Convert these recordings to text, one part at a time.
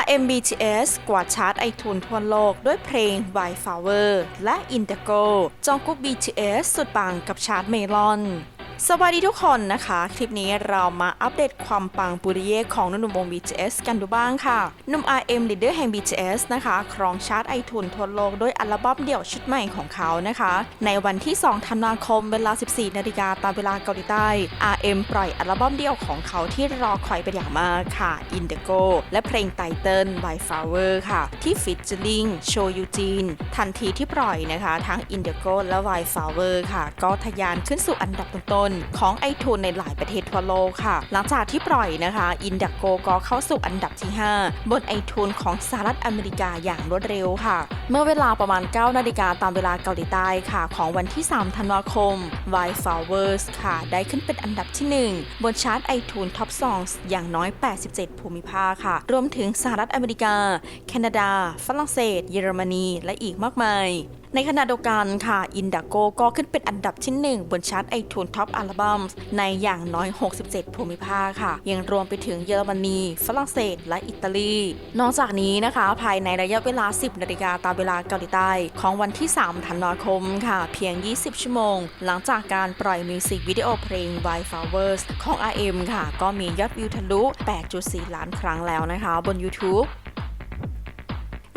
RMBTS กวาดชาร์ตไอทูนทั่วโลกด้วยเพลง Wildflower และ Indigo จองกุ๊ก BTS สุดปังกับชาร์ตเมลอน สวัสดีทุกคนนะคะ คลิปนี้เรามาอัปเดตความปังปุริเย่ของหนุ่มวง BTS กันดูบ้างค่ะหนุ่ม RM Leader แห่ง BTS นะคะครองชาร์ตไอทูนทั่วโลกด้วยอัลบั้มเดี่ยวชุดใหม่ของเขานะคะ ในวันที่ 2 ธันวาคมเวลา 14 นาฬิกาตามเวลาเกาหลีใต้ RM ปล่อยอัลบั้มเดี่ยวของเขาที่รอคอยเป็นอย่างมากค่ะ Indigo และเพลงไตเติล White Flower ค่ะ ที่ฟิชเจอริงโชยูจีนทันทีที่ปล่อยนะคะ ทั้ง Indigo และ White Flower ค่ะ ก็ทะยานขึ้นสู่อันดับต้นๆของไอทูนในหลายประเทศทั่วโลกค่ะ หลังจากที่ปล่อยนะคะ Indigo ก็เข้าสู่อันดับที่ 5 บนไอทูนของสหรัฐอเมริกาอย่างรวดเร็วค่ะ เมื่อเวลาประมาณ 9 นาฬิกาตามเวลาเกาหลีใต้ค่ะ ของวันที่ 3 ธันวาคม w i Flowers ค่ะ ได้ขึ้นเป็นอันดับที่ 1 บนชาร์ต iTunes Top Songs อย่างน้อย 87 ภูมิภาคค่ะ รวมถึงสหรัฐอเมริกา แคนาดา ฝรั่งเศส เยอรมนี และอีกมากมาย ในขณะเดียวกันค่ะ อินดาโกก็ขึ้นเป็นอันดับที่ 1 บนชาร์ต iTunes Top Albums ในอย่างน้อย 67 ภูมิภาคค่ะ ยังรวมไปถึงเยอรมนี ฝรั่งเศส และอิตาลี นอกจากนี้นะคะ ภายในระยะเวลา 10 นาฬิกาตามเวลาเกาหลีใต้ ของวันที่ 3 ธันวาคมค่ะ เพียง 20 ชั่วโมง หลังจากการปล่อยมิวสิกวิดีโอเพลง White Flowers ของ RM ค่ะ ก็มียอดวิวทะลุ 8.4 ล้านครั้งแล้วนะคะ บน YouTube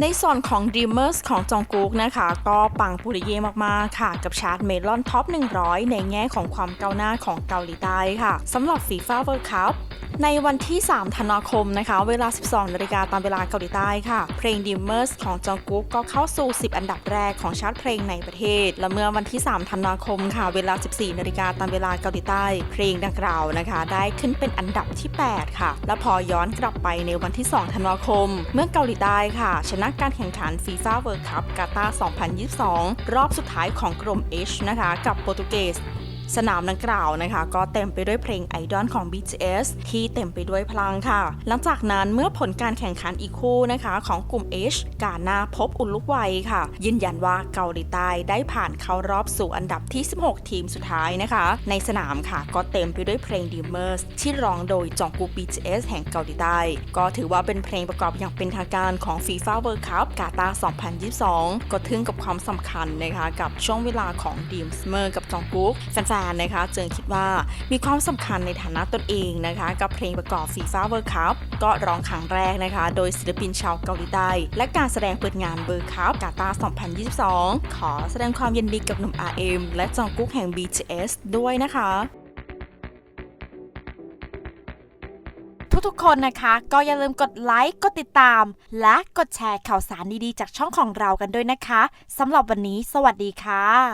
ในส่วนของ Dreamers ของจองกุ๊กนะคะ ก็ปังปุริเย่มากๆค่ะ กับชาร์ตเมลอนท็อป 100 ในแง่ของความก้าวหน้าของเกาหลีใต้ค่ะสำหรับ FIFA World Cup ในวันที่ 3 ธันวาคมนะคะ เวลา 12 นาฬิกาตามเวลาเกาหลีใต้ค่ะ เพลง Dreamers ของจองกุ๊กก็เข้าสู่ 10 อันดับแรกของชาร์ตเพลงในประเทศ และเมื่อวันที่ 3 ธันวาคมค่ะ เวลา 14 นาฬิกาตามเวลาเกาหลีใต้ เพลงดังกล่าวนะคะ ได้ขึ้นเป็นอันดับที่ 8 ค่ะ และพอย้อนกลับไปในวันที่ 2 ธันวาคม เมื่อเกาหลีใต้ค่ะชนะการแข่งขันฟีฟ่าเวิร์คัพกาตาร์2022 รอบสุดท้ายของกลุ่ม H นะคะ กับโปรตุเกส สนามดังกล่าวนะคะ ก็เต็มไปด้วยเพลงไอดอลของ BTS ที่เต็มไปด้วยพลังค่ะ หลังจากนั้นเมื่อผลการแข่งขันอีกคู่นะคะ ของกลุ่ม H กาหน้าพบอุลุกวัยค่ะ ยืนยันว่าเกาหลีใต้ได้ผ่านเข้ารอบสู่อันดับที่ 16 ทีมสุดท้ายนะคะ ในสนามค่ะก็เต็มไปด้วยเพลง Dreamers ที่ร้องโดยจองกุ๊ก BTS แห่งเกาหลีใต้ ก็ถือว่าเป็นเพลงประกอบอย่างเป็นทางการของ FIFA World Cup กาตาร์2022 ก็ทึ่งกับความสำคัญนะคะกับช่วงเวลาของ Dreamers กับจองกุ๊กแฟนๆนะคะจึงคิดว่ามีความสำคัญในฐานะตนเองนะคะ กับเพลงประกอบ FIFA World Cup ก็ร้องครั้งแรกนะคะ โดยศิลปินชาวเกาหลีใต้และการแสดงเปิดงาน World Cup กาตา2022 ขอแสดงความยินดีกับหนุ่ม RM และจองกุ๊กแห่ง BTS ด้วยนะคะทุกๆ คนนะคะ ก็อย่าลืมกดไลค์ กดติดตาม และกดแชร์ข่าวสารดีๆ จากช่องของเรากันด้วยนะคะสำหรับวันนี้ สวัสดีค่ะ